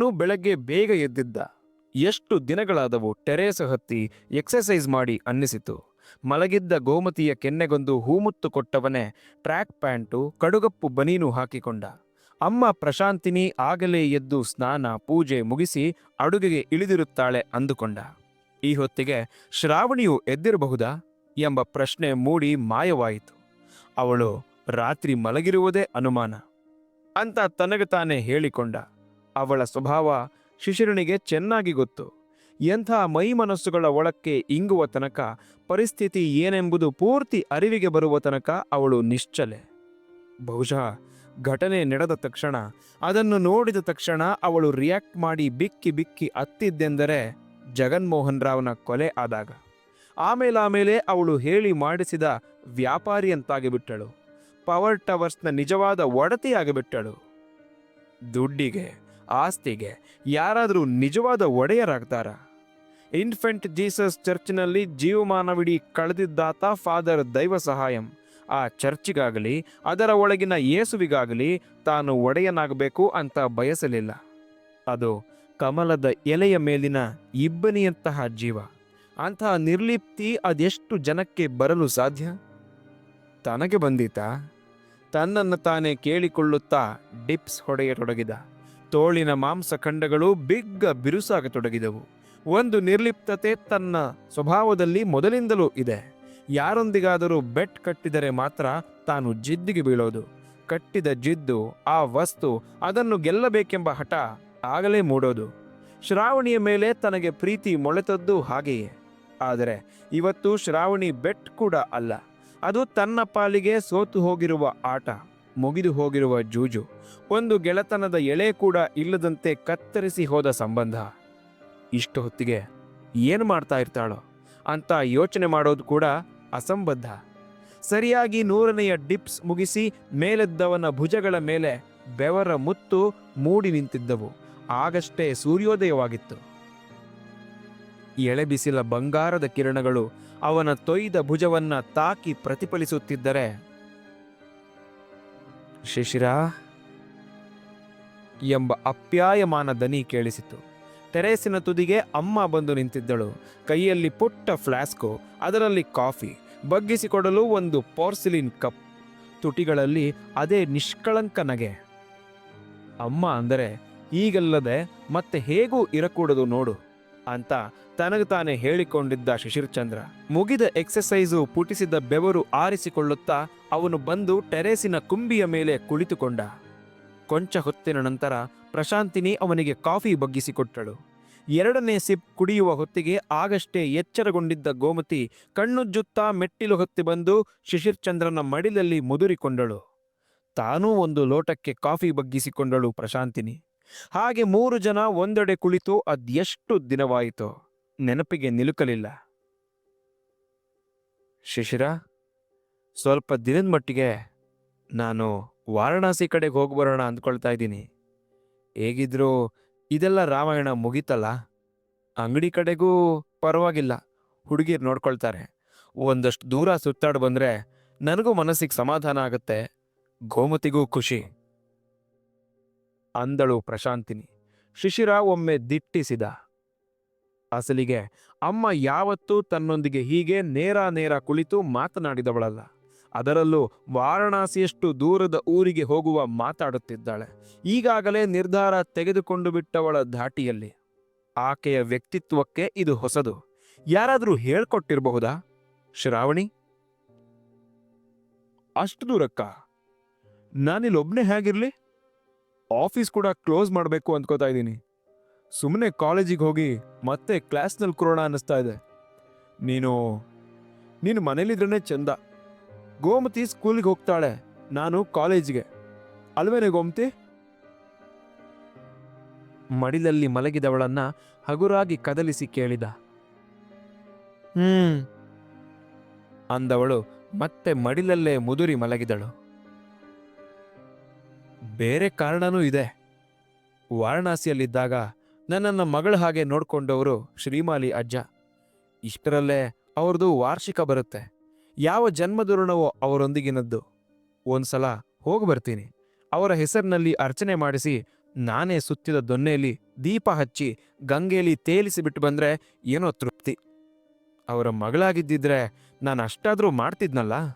ಅವನು ಬೆಳಗ್ಗೆ ಬೇಗ ಎದ್ದಿದ್ದ. ಎಷ್ಟು ದಿನಗಳಾದವು ಟೆರೇಸ್ ಹತ್ತಿ ಎಕ್ಸರ್ಸೈಸ್ ಮಾಡಿ ಅನ್ನಿಸಿತು. ಮಲಗಿದ್ದ ಗೋಮತಿಯ ಕೆನ್ನೆಗೊಂದು ಹೂಮುತ್ತು ಕೊಟ್ಟವನೇ ಟ್ರ್ಯಾಕ್ ಪ್ಯಾಂಟು, ಕಡುಗಪ್ಪು ಬನೀನು ಹಾಕಿಕೊಂಡ. ಅಮ್ಮ ಪ್ರಶಾಂತಿನಿ ಆಗಲೇ ಎದ್ದು ಸ್ನಾನ, ಪೂಜೆ ಮುಗಿಸಿ ಅಡುಗೆಗೆ ಇಳಿದಿರುತ್ತಾಳೆ ಅಂದುಕೊಂಡ. ಈ ಹೊತ್ತಿಗೆ ಶ್ರಾವಣಿಯು ಎದ್ದಿರಬಹುದಾ ಎಂಬ ಪ್ರಶ್ನೆ ಮೂಡಿ ಮಾಯವಾಯಿತು. ಅವಳು ರಾತ್ರಿ ಮಲಗಿರುವುದೇ ಅನುಮಾನ. ಅಂತ ತನಗೆ ತಾನೇ ಹೇಳಿಕೊಂಡ. ಅವಳ ಸ್ವಭಾವ ಶಿಶಿರನಿಗೆ ಚೆನ್ನಾಗಿ ಗೊತ್ತು. ಎಂಥ ಮೈ ಮನಸ್ಸುಗಳ ಒಳಕ್ಕೆ ಇಂಗುವ ತನಕ, ಪರಿಸ್ಥಿತಿ ಏನೆಂಬುದು ಪೂರ್ತಿ ಅರಿವಿಗೆ ಬರುವ ತನಕ ಅವಳು ನಿಶ್ಚಲೆ. ಬಹುಶಃ ಘಟನೆ ನಡೆದ ತಕ್ಷಣ, ಅದನ್ನು ನೋಡಿದ ತಕ್ಷಣ ಅವಳು ರಿಯಾಕ್ಟ್ ಮಾಡಿ ಬಿಕ್ಕಿ ಬಿಕ್ಕಿ ಅತ್ತಿದ್ದೆಂದರೆ ಜಗನ್ಮೋಹನ್ ರಾವ್ನ ಕೊಲೆ ಆದಾಗ. ಆಮೇಲಾಮೇಲೆ ಅವಳು ಹೇಳಿ ಮಾಡಿಸಿದ ವ್ಯಾಪಾರಿಯಂತಾಗಿಬಿಟ್ಟಳು ಪವರ್ ಟವರ್ಸ್ನ ನಿಜವಾದ ಒಡತಿಯಾಗಿಬಿಟ್ಟಳು. ದುಡ್ಡಿಗೆ ಆಸ್ತಿಗೆ ಯಾರಾದರೂ ನಿಜವಾದ ಒಡೆಯರಾಗ್ತಾರ? ಇನ್ಫೆಂಟ್ ಜೀಸಸ್ ಚರ್ಚ್ನಲ್ಲಿ ಜೀವಮಾನವಿಡೀ ಕಳೆದಿದ್ದಾತ ಫಾದರ್ ದೈವ ಸಹಾಯಂ. ಆ ಚರ್ಚಿಗಾಗಲಿ ಅದರ ಒಳಗಿನ ಯೇಸುವಿಗಾಗಲಿ ತಾನು ಒಡೆಯನಾಗಬೇಕು ಅಂತ ಬಯಸಲಿಲ್ಲ. ಅದು ಕಮಲದ ಎಲೆಯ ಮೇಲಿನ ಇಬ್ಬನಿಯಂತಹ ಜೀವ. ಅಂತಹ ನಿರ್ಲಿಪ್ತಿ ಅದೆಷ್ಟು ಜನಕ್ಕೆ ಬರಲು ಸಾಧ್ಯ? ತನಗೆ ಬಂದೀತಾ. ತನ್ನನ್ನು ತಾನೇ ಕೇಳಿಕೊಳ್ಳುತ್ತಾ ಡಿಪ್ಸ್ ಹೊಡೆಯತೊಡಗಿದ. ತೋಳಿನ ಮಾಂಸಖಂಡಗಳು ಬಿಗ್ಗ ಬಿರುಸಾಗತೊಡಗಿದವು ಒಂದು ನಿರ್ಲಿಪ್ತತೆ ತನ್ನ ಸ್ವಭಾವದಲ್ಲಿ ಮೊದಲಿಂದಲೂ ಇದೆ. ಯಾರೊಂದಿಗಾದರೂ ಬೆಟ್ ಕಟ್ಟಿದರೆ ಮಾತ್ರ ತಾನು ಜಿದ್ದಿಗೆ ಬೀಳೋದು. ಕಟ್ಟಿದ ಜಿದ್ದು, ಆ ವಸ್ತು, ಅದನ್ನು ಗೆಲ್ಲಬೇಕೆಂಬ ಹಠ ಆಗಲೇ ಮೂಡೋದು. ಶ್ರಾವಣಿಯ ಮೇಲೆ ತನಗೆ ಪ್ರೀತಿ ಮೊಳೆತದ್ದು ಹಾಗೆಯೇ. ಆದರೆ ಇವತ್ತು ಶ್ರಾವಣಿ ಬೆಟ್ ಕೂಡ ಅಲ್ಲ. ಅದು ತನ್ನ ಪಾಲಿಗೆ ಸೋತು ಹೋಗಿರುವ ಆಟ. ಮುಗಿದು ಹೋಗಿರುವ ಜೂಜು ಒಂದು ಗೆಳೆತನದ ಎಳೆ ಕೂಡ ಇಲ್ಲದಂತೆ ಕತ್ತರಿಸಿ ಹೋದ ಸಂಬಂಧ. ಇಷ್ಟು ಹೊತ್ತಿಗೆ ಏನು ಮಾಡ್ತಾ ಇರ್ತಾಳೋ ಅಂತ ಯೋಚನೆ ಮಾಡೋದು ಕೂಡ ಅಸಂಬದ್ಧ. ಸರಿಯಾಗಿ ನೂರನೆಯ ಡಿಪ್ಸ್ ಮುಗಿಸಿ ಮೇಲೆದ್ದವನ ಭುಜಗಳ ಮೇಲೆ ಬೆವರ ಮುತ್ತು ಮೂಡಿ ನಿಂತಿದ್ದವು. ಆಗಷ್ಟೇ ಸೂರ್ಯೋದಯವಾಗಿತ್ತು. ಎಳೆ ಬಿಸಿಲ ಬಂಗಾರದ ಕಿರಣಗಳು ಅವನ ತೊಯ್ದ ಭುಜವನ್ನ ತಾಕಿ ಪ್ರತಿಫಲಿಸುತ್ತಿದ್ದರೆ ಶಿಶಿರ, ಎಂಬ ಅಪ್ಯಾಯಮಾನ ದನಿ ಕೇಳಿಸಿತು. ತೆರೆಸಿನ ತುದಿಗೆ ಅಮ್ಮ ಬಂದು ನಿಂತಿದ್ದಳು. ಕೈಯಲ್ಲಿ ಪುಟ್ಟ ಫ್ಲಾಸ್ಕು, ಅದರಲ್ಲಿ ಕಾಫಿ, ಬಗ್ಗಿಸಿಕೊಡಲು ಒಂದು ಪೋರ್ಸಿಲಿನ್ ಕಪ್. ತುಟಿಗಳಲ್ಲಿ ಅದೇ ನಿಷ್ಕಳಂಕ ನಗೆ. ಅಮ್ಮ ಅಂದರೆ, ಈಗಲ್ಲದೆ ಮತ್ತೆ ಹೇಗೂ ಇರಕೂಡದು ನೋಡು ಅಂತ ತನಗೆ ತಾನೇ ಹೇಳಿಕೊಂಡಿದ್ದ ಶಿಶಿರ್ಚಂದ್ರ. ಮುಗಿದ ಎಕ್ಸಸೈಸು ಪುಟಿಸಿದ ಬೆವರು ಆರಿಸಿಕೊಳ್ಳುತ್ತಾ ಅವನು ಬಂದು ಟೆರೇಸಿನ ಕುಂಬಿಯ ಮೇಲೆ ಕುಳಿತುಕೊಂಡ. ಕೊಂಚ ಹೊತ್ತಿನ ನಂತರ ಪ್ರಶಾಂತಿನಿ ಅವನಿಗೆ ಕಾಫಿ ಬಗ್ಗಿಸಿಕೊಟ್ಟಳು. ಎರಡನೇ ಸಿಪ್ ಕುಡಿಯುವ ಹೊತ್ತಿಗೆ ಆಗಷ್ಟೇ ಎಚ್ಚರಗೊಂಡಿದ್ದ ಗೋಮತಿ ಕಣ್ಣುಜ್ಜುತ್ತಾ ಮೆಟ್ಟಿಲು ಹೊತ್ತಿ ಬಂದು ಶಿಶಿರ್ಚಂದ್ರನ ಮಡಿಲಲ್ಲಿ ಮುದುರಿಕೊಂಡಳು. ತಾನೂ ಒಂದು ಲೋಟಕ್ಕೆ ಕಾಫಿ ಬಗ್ಗಿಸಿಕೊಂಡಳು ಪ್ರಶಾಂತಿನಿ. ಹಾಗೆ ಮೂರು ಜನ ಒಂದೆಡೆ ಕುಳಿತು ಅದೆಷ್ಟು ದಿನವಾಯಿತೋ. ನೆನಪಿಗೆ ನಿಲುಕಲಿಲ್ಲ. ಶಿಶಿರ ಸ್ವಲ್ಪ ದಿನದ ಮಟ್ಟಿಗೆ ನಾನು ವಾರಣಾಸಿ ಕಡೆಗೆ ಹೋಗಿ ಬರೋಣ ಅಂದ್ಕೊಳ್ತಾ ಇದ್ದೀನಿ. ಹೇಗಿದ್ರೂ ಇದೆಲ್ಲ ರಾಮಾಯಣ ಮುಗೀತಲ್ಲ? ಅಂಗಡಿ ಕಡೆಗೂ ಪರವಾಗಿಲ್ಲ. ಹುಡುಗಿರು ನೋಡ್ಕೊಳ್ತಾರೆ. ಒಂದಷ್ಟು ದೂರ ಸುತ್ತಾಡ್ ಬಂದ್ರೆ ನನಗೂ ಮನಸ್ಸಿಗೆ ಸಮಾಧಾನ ಆಗುತ್ತೆ. ಗೋಮತಿಗೂ ಖುಷಿ. ಅಂದಳು ಪ್ರಶಾಂತಿನಿ. ಶಿಶಿರ ಒಮ್ಮೆ ದಿಟ್ಟಿಸಿದ. ಅಸಲಿಗೆ ಅಮ್ಮ ಯಾವತ್ತೂ ತನ್ನೊಂದಿಗೆ ಹೀಗೆ ನೇರ ನೇರ ಕುಳಿತು ಮಾತನಾಡಿದವಳಲ್ಲ. ಅದರಲ್ಲೂ ವಾರಣಾಸಿಯಷ್ಟು ದೂರದ ಊರಿಗೆ ಹೋಗುವ ಮಾತಾಡುತ್ತಿದ್ದಾಳೆ. ಈಗಾಗಲೇ ನಿರ್ಧಾರ ತೆಗೆದುಕೊಂಡು ಬಿಟ್ಟವಳ ಧಾಟಿಯಲ್ಲಿ. ಆಕೆಯ ವ್ಯಕ್ತಿತ್ವಕ್ಕೆ ಇದು ಹೊಸದು. ಯಾರಾದರೂ ಹೇಳ್ಕೊಟ್ಟಿರಬಹುದಾ? ಶ್ರಾವಣಿ? ಅಷ್ಟು ದೂರಕ್ಕ? ನಾನಿಲ್ಲೊಬ್ನೇ ಹೇಗಿರಲಿ? ಆಫೀಸ್ ಕೂಡ ಕ್ಲೋಸ್ ಮಾಡಬೇಕು ಅಂದ್ಕೋತಾ ಇದ್ದೀನಿ. ಸುಮ್ಮನೆ ಕಾಲೇಜಿಗೆ ಹೋಗಿ ಮತ್ತೆ ಕ್ಲಾಸ್ನಲ್ಲಿ ಕೊರೋಣ ಅನ್ನಿಸ್ತಾ ಇದೆ. ನೀನು ನೀನು ಮನೇಲಿದ್ರೇ ಚಂದ. ಗೋಮತಿ ಸ್ಕೂಲಿಗೆ ಹೋಗ್ತಾಳೆ. ನಾನು ಕಾಲೇಜಿಗೆ. ಅಲ್ವೇನೆ ಗೋಮತಿ? ಮಡಿಲಲ್ಲಿ ಮಲಗಿದವಳನ್ನ ಹಗುರಾಗಿ ಕದಲಿಸಿ ಕೇಳಿದ. ಹ್ಮ್. ಅಂದವಳು ಮತ್ತೆ ಮಡಿಲಲ್ಲೇ ಮುದುರಿ ಮಲಗಿದಳು. ಬೇರೆ ಕಾರಣನೂ ಇದೆ. ವಾರಣಾಸಿಯಲ್ಲಿದ್ದಾಗ ನನ್ನನ್ನು ಮಗಳ ಹಾಗೆ ನೋಡ್ಕೊಂಡವರು ಶ್ರೀಮಾಲಿ ಅಜ್ಜ. ಇಷ್ಟರಲ್ಲೇ ಅವ್ರದ್ದು ವಾರ್ಷಿಕ ಬರುತ್ತೆ. ಯಾವ ಜನ್ಮದುರುಣವೋ ಅವರೊಂದಿಗಿನದ್ದು. ಒಂದ್ಸಲ ಹೋಗಿ ಬರ್ತೀನಿ. ಅವರ ಹೆಸರಿನಲ್ಲಿ ಅರ್ಚನೆ ಮಾಡಿಸಿ ನಾನೇ ಸುತ್ತಿದ ದೊನ್ನೆಯಲ್ಲಿ ದೀಪ ಹಚ್ಚಿ ಗಂಗೆಯಲ್ಲಿ ತೇಲಿಸಿ ಬಿಟ್ಟು ಬಂದ್ರೆ ಏನೋ ತೃಪ್ತಿ. ಅವರ ಮಗಳಾಗಿದ್ದಿದ್ರೆ ನಾನು ಅಷ್ಟಾದರೂ ಮಾಡ್ತಿದ್ನಲ್ಲ?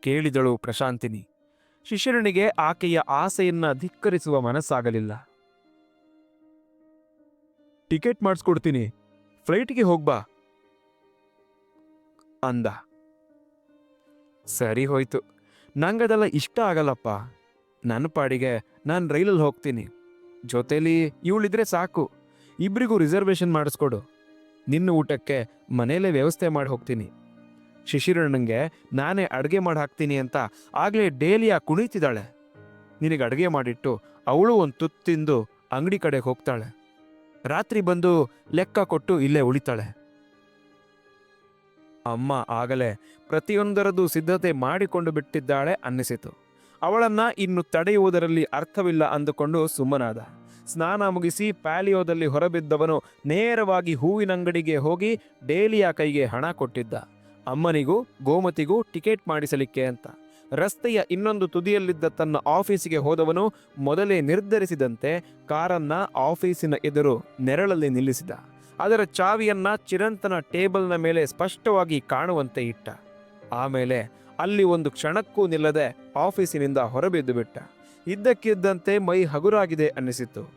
ಕೇಳಿದಳು ಪ್ರಶಾಂತಿನಿ. ಶಿಶಿರನಿಗೆ ಆಕೆಯ ಆಸೆಯನ್ನ ಧಿಕ್ಕರಿಸುವ ಮನಸ್ಸಾಗಲಿಲ್ಲ. ಟಿಕೆಟ್ ಮಾಡಿಸ್ಕೊಡ್ತೀನಿ. ಫ್ಲೈಟ್ಗೆ ಹೋಗ್ಬಾ. ಅಂದ. ಸರಿ ಹೋಯ್ತು. ನಂಗದೆಲ್ಲ ಇಷ್ಟ ಆಗಲ್ಲಪ್ಪ. ನನ್ನ ಪಾಡಿಗೆ ನಾನು ರೈಲಲ್ಲಿ ಹೋಗ್ತೀನಿ. ಜೊತೆಲಿ ಇವಳಿದ್ರೆ ಸಾಕು. ಇಬ್ರಿಗೂ ರಿಸರ್ವೇಷನ್ ಮಾಡಿಸ್ಕೊಡು. ನಿನ್ನ ಊಟಕ್ಕೆ ಮನೇಲೇ ವ್ಯವಸ್ಥೆ ಮಾಡಿ ಹೋಗ್ತೀನಿ. ಶಿಶಿರಣ್ಣಂಗೆ ನಾನೇ ಅಡುಗೆ ಮಾಡಿ ಹಾಕ್ತೀನಿ ಅಂತ ಆಗಲೇ ಡೇಲಿಯ ಕುಣಿತಿದ್ದಾಳೆ. ನಿನಗೆ ಅಡುಗೆ ಮಾಡಿಟ್ಟು ಅವಳು ಒಂದು ತುತ್ತು ತಿಂದು ಅಂಗಡಿ ಕಡೆಗೆ ಹೋಗ್ತಾಳೆ. ರಾತ್ರಿ ಬಂದು ಲೆಕ್ಕ ಕೊಟ್ಟು ಇಲ್ಲೇ ಉಳಿತಾಳೆ. ಅಮ್ಮ ಆಗಲೇ ಪ್ರತಿಯೊಂದರದು ಸಿದ್ಧತೆ ಮಾಡಿಕೊಂಡು ಬಿಟ್ಟಿದ್ದಾಳೆ ಅನ್ನಿಸಿತು. ಅವಳನ್ನ ಇನ್ನು ತಡೆಯುವುದರಲ್ಲಿ ಅರ್ಥವಿಲ್ಲ ಅಂದುಕೊಂಡು ಸುಮ್ಮನಾದ. ಸ್ನಾನ ಮುಗಿಸಿ ಪ್ಯಾಲಿಯೋದಲ್ಲಿ ಹೊರಬಿದ್ದವನು ನೇರವಾಗಿ ಹೂವಿನಂಗಡಿಗೆ ಹೋಗಿ ಡೇಲಿಯ ಕೈಗೆ ಹಣ ಕೊಟ್ಟಿದ್ದ. ಅಮ್ಮನಿಗೂ ಗೋಮತಿಗೂ ಟಿಕೆಟ್ ಮಾಡಿಸಲಿಕ್ಕೆ ಅಂತ. ರಸ್ತೆಯ ಇನ್ನೊಂದು ತುದಿಯಲ್ಲಿದ್ದ ತನ್ನ ಆಫೀಸಿಗೆ ಹೋದವನು ಮೊದಲೇ ನಿರ್ಧರಿಸಿದಂತೆ ಕಾರನ್ನ ಆಫೀಸಿನ ಎದುರು ನೆರಳಲ್ಲಿ ನಿಲ್ಲಿಸಿದ. ಅದರ ಚಾವಿಯನ್ನ ಚಿರಂತನ ಟೇಬಲ್ನ ಮೇಲೆ ಸ್ಪಷ್ಟವಾಗಿ ಕಾಣುವಂತೆ ಇಟ್ಟ. ಆಮೇಲೆ ಅಲ್ಲಿ ಒಂದು ಕ್ಷಣಕ್ಕೂ ನಿಲ್ಲದೆ ಆಫೀಸಿನಿಂದ ಹೊರಬಿದ್ದು ಬಿಟ್ಟ. ಇದ್ದಕ್ಕಿದ್ದಂತೆ ಮೈ ಹಗುರಾಗಿದೆ ಅನ್ನಿಸಿತು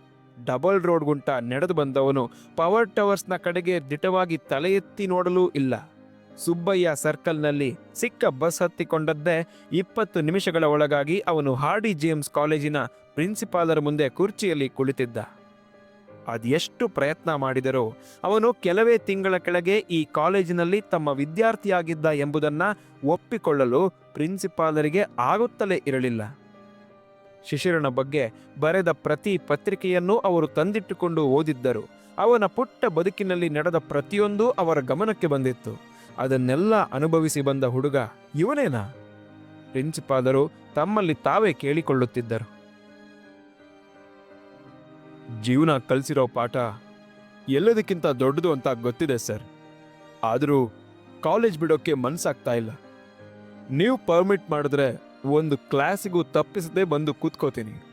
ಡಬಲ್ ರೋಡ್ ಗುಂಟ ನಡೆದು ಬಂದವನು ಪವರ್ ಟವರ್ಸ್ನ ಕಡೆಗೆ ದಿಟವಾಗಿ ತಲೆ ಎತ್ತಿ ನೋಡಲೂ ಇಲ್ಲ. ಸುಬ್ಬಯ್ಯ ಸರ್ಕಲ್ನಲ್ಲಿ ಸಿಕ್ಕ ಬಸ್ ಹತ್ತಿಕೊಂಡದ್ದೇ ಇಪ್ಪತ್ತು ನಿಮಿಷಗಳ ಒಳಗಾಗಿ ಅವನು ಹಾರ್ಡಿ ಜೇಮ್ಸ್ ಕಾಲೇಜಿನ ಪ್ರಿನ್ಸಿಪಾಲರ ಮುಂದೆ ಕುರ್ಚಿಯಲ್ಲಿ ಕುಳಿತಿದ್ದ. ಅದೆಷ್ಟು ಪ್ರಯತ್ನ ಮಾಡಿದರೂ ಅವನು ಕೆಲವೇ ತಿಂಗಳ ಕೆಳಗೆ ಈ ಕಾಲೇಜಿನಲ್ಲಿ ತಮ್ಮ ವಿದ್ಯಾರ್ಥಿಯಾಗಿದ್ದ ಎಂಬುದನ್ನ ಒಪ್ಪಿಕೊಳ್ಳಲು ಪ್ರಿನ್ಸಿಪಾಲರಿಗೆ ಆಗುತ್ತಲೇ ಇರಲಿಲ್ಲ. ಶಿಶಿರನ ಬಗ್ಗೆ ಬರೆದ ಪ್ರತಿ ಪತ್ರಿಕೆಯನ್ನು ಅವರು ತಂದಿಟ್ಟುಕೊಂಡು ಓದಿದ್ದರು. ಅವನ ಪುಟ್ಟ ಬದುಕಿನಲ್ಲಿ ನಡೆದ ಪ್ರತಿಯೊಂದು ಅವರ ಗಮನಕ್ಕೆ ಬಂದಿತ್ತು. ಅದನ್ನೆಲ್ಲ ಅನುಭವಿಸಿ ಬಂದ ಹುಡುಗ ಇವನೇನಾ? ಪ್ರಿನ್ಸಿಪಾಲರು ತಮ್ಮಲ್ಲಿ ತಾವೇ ಕೇಳಿಕೊಳ್ಳುತ್ತಿದ್ದರು. ಜೀವನ ಕಲಿಸಿರೋ ಪಾಠ ಎಲ್ಲದಕ್ಕಿಂತ ದೊಡ್ಡದು ಅಂತ ಗೊತ್ತಿದೆ, ಸರ್. ಆದರೂ ಕಾಲೇಜ್ ಬಿಡೋಕ್ಕೆ ಮನಸ್ಸಾಗ್ತಾ ಇಲ್ಲ. ನೀವು ಪರ್ಮಿಟ್ ಮಾಡಿದ್ರೆ ಒಂದು ಕ್ಲಾಸಿಗೂ ತಪ್ಪಿಸದೆ ಬಂದು ಕೂತ್ಕೋತೀನಿ.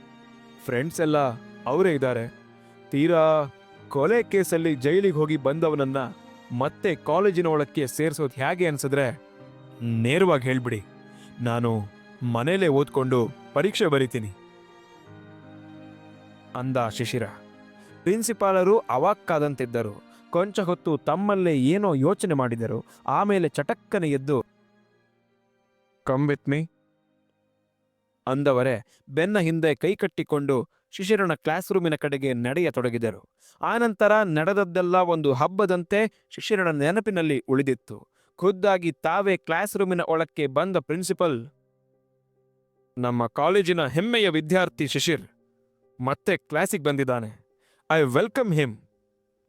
ಫ್ರೆಂಡ್ಸ್ ಎಲ್ಲ ಅವರೇ ಇದ್ದಾರೆ. ತೀರಾ ಕೊಲೆ ಕೇಸಲ್ಲಿ ಜೈಲಿಗೆ ಹೋಗಿ ಬಂದವನನ್ನ ಮತ್ತೆ ಕಾಲೇಜಿನ ಒಳಕ್ಕೆ ಸೇರಿಸೋದು ಹೇಗೆ ಅನ್ಸಿದ್ರೆ ನೇರವಾಗಿ ಹೇಳ್ಬಿಡಿ. ನಾನು ಮನೇಲೇ ಓದ್ಕೊಂಡು ಪರೀಕ್ಷೆ ಬರಿತೀನಿ. ಅಂದ ಶಿಶಿರ. ಪ್ರಿನ್ಸಿಪಾಲರು ಅವಾಕ್ಕಾದಂತಿದ್ದರು ಕೊಂಚ ಹೊತ್ತು ತಮ್ಮಲ್ಲೇ ಏನೋ ಯೋಚನೆ ಮಾಡಿದರು. ಆಮೇಲೆ ಚಟಕ್ಕನೆ ಎದ್ದು ಕಂಬಿತ್ಮಿ ಅಂದವರೇ, ಬೆನ್ನ ಹಿಂದೆ ಕೈಕಟ್ಟಿಕೊಂಡು ಶಿಶಿರನ ಕ್ಲಾಸ್ ರೂಮಿನ ಕಡೆಗೆ ನಡೆಯತೊಡಗಿದರು. ಆನಂತರ ನಡೆದದ್ದೆಲ್ಲ ಒಂದು ಹಬ್ಬದಂತೆ ಶಿಶಿರನ ನೆನಪಿನಲ್ಲಿ ಉಳಿದಿತ್ತು. ಖುದ್ದಾಗಿ ತಾವೇ ಕ್ಲಾಸ್ ರೂಮಿನ ಒಳಕ್ಕೆ ಬಂದ ಪ್ರಿನ್ಸಿಪಲ್, ನಮ್ಮ ಕಾಲೇಜಿನ ಹೆಮ್ಮೆಯ ವಿದ್ಯಾರ್ಥಿ ಶಿಶಿರ್. ಮತ್ತೆ ಕ್ಲಾಸಿಗೆ ಬಂದಿದ್ದಾನೆ. ಐ ವೆಲ್ಕಮ್ ಹಿಮ್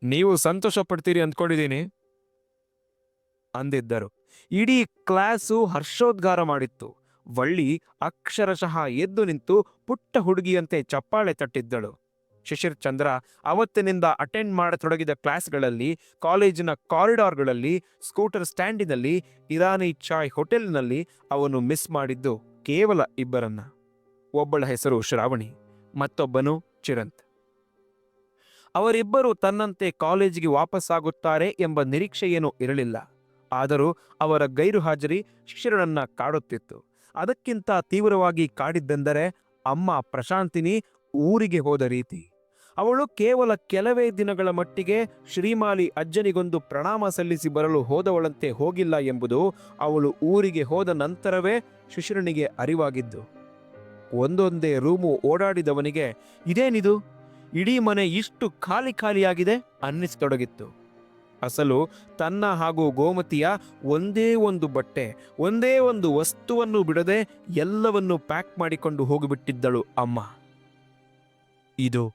ನೀವು ಸಂತೋಷ ಪಡ್ತೀರಿ ಅಂದ್ಕೊಂಡಿದ್ದೀನಿ. ಅಂದಿದ್ದರು. ಇಡೀ ಕ್ಲಾಸು ಹರ್ಷೋದ್ಗಾರ ಮಾಡಿತ್ತು. ವಳ್ಳಿ ಅಕ್ಷರಶಃ ಎದ್ದು ನಿಂತು ಪುಟ್ಟ ಹುಡುಗಿಯಂತೆ ಚಪ್ಪಾಳೆ ತಟ್ಟಿದ್ದಳು. ಶಿಶಿರ್ ಚಂದ್ರ ಅವತ್ತಿನಿಂದ ಅಟೆಂಡ್ ಮಾಡತೊಡಗಿದ ಕ್ಲಾಸ್ಗಳಲ್ಲಿ ಕಾಲೇಜಿನ ಕಾರಿಡಾರ್ಗಳಲ್ಲಿ, ಸ್ಕೂಟರ್ ಸ್ಟ್ಯಾಂಡಿನಲ್ಲಿ ಇರಾನಿ ಚಾಯ್ ಹೋಟೆಲ್ನಲ್ಲಿ ಅವನು ಮಿಸ್ ಮಾಡಿದ್ದು ಕೇವಲ ಇಬ್ಬರನ್ನ. ಒಬ್ಬಳ ಹೆಸರು ಶ್ರಾವಣಿ. ಮತ್ತೊಬ್ಬನು ಚಿರಂತ್. ಅವರಿಬ್ಬರು ತನ್ನಂತೆ ಕಾಲೇಜಿಗೆ ವಾಪಸ್ಸಾಗುತ್ತಾರೆ ಎಂಬ ನಿರೀಕ್ಷೆಯೇನೂ ಇರಲಿಲ್ಲ. ಆದರೂ ಅವರ ಗೈರು ಹಾಜರಿ ಶಿಶಿರನನ್ನ ಕಾಡುತ್ತಿತ್ತು. ಅದಕ್ಕಿಂತ ತೀವ್ರವಾಗಿ ಕಾಡಿದ್ದೆಂದರೆ ಅಮ್ಮ ಪ್ರಶಾಂತಿನಿ ಊರಿಗೆ ಹೋದ ರೀತಿ. ಅವಳು ಕೇವಲ ಕೆಲವೇ ದಿನಗಳ ಮಟ್ಟಿಗೆ ಶ್ರೀಮಾಲಿ ಅಜ್ಜನಿಗೊಂದು ಪ್ರಣಾಮ ಸಲ್ಲಿಸಿ ಬರಲು ಹೋದವಳಂತೆ ಹೋಗಿಲ್ಲ ಎಂಬುದು ಅವಳು ಊರಿಗೆ ಹೋದ ನಂತರವೇ ಶಿಶಿರನಿಗೆ ಅರಿವಾಗಿದ್ದು. ಒಂದೊಂದೇ ರೂಮು ಓಡಾಡಿದವನಿಗೆ, ಇದೇನಿದು? ಇಡೀ ಮನೆ ಇಷ್ಟು ಖಾಲಿ ಖಾಲಿಯಾಗಿದೆ? ಅನ್ನಿಸತೊಡಗಿತ್ತು. ಅಸಲು ತನ್ನ ಹಾಗೂ ಗೋಮತಿಯ ಒಂದೇ ಒಂದು ಬಟ್ಟೆ, ಒಂದೇ ಒಂದು ವಸ್ತುವನ್ನು ಬಿಡದೆ ಎಲ್ಲವನ್ನು ಪ್ಯಾಕ್ ಮಾಡಿಕೊಂಡು ಹೋಗಿಬಿಟ್ಟಿದ್ದಳು ಅಮ್ಮ. ಇದು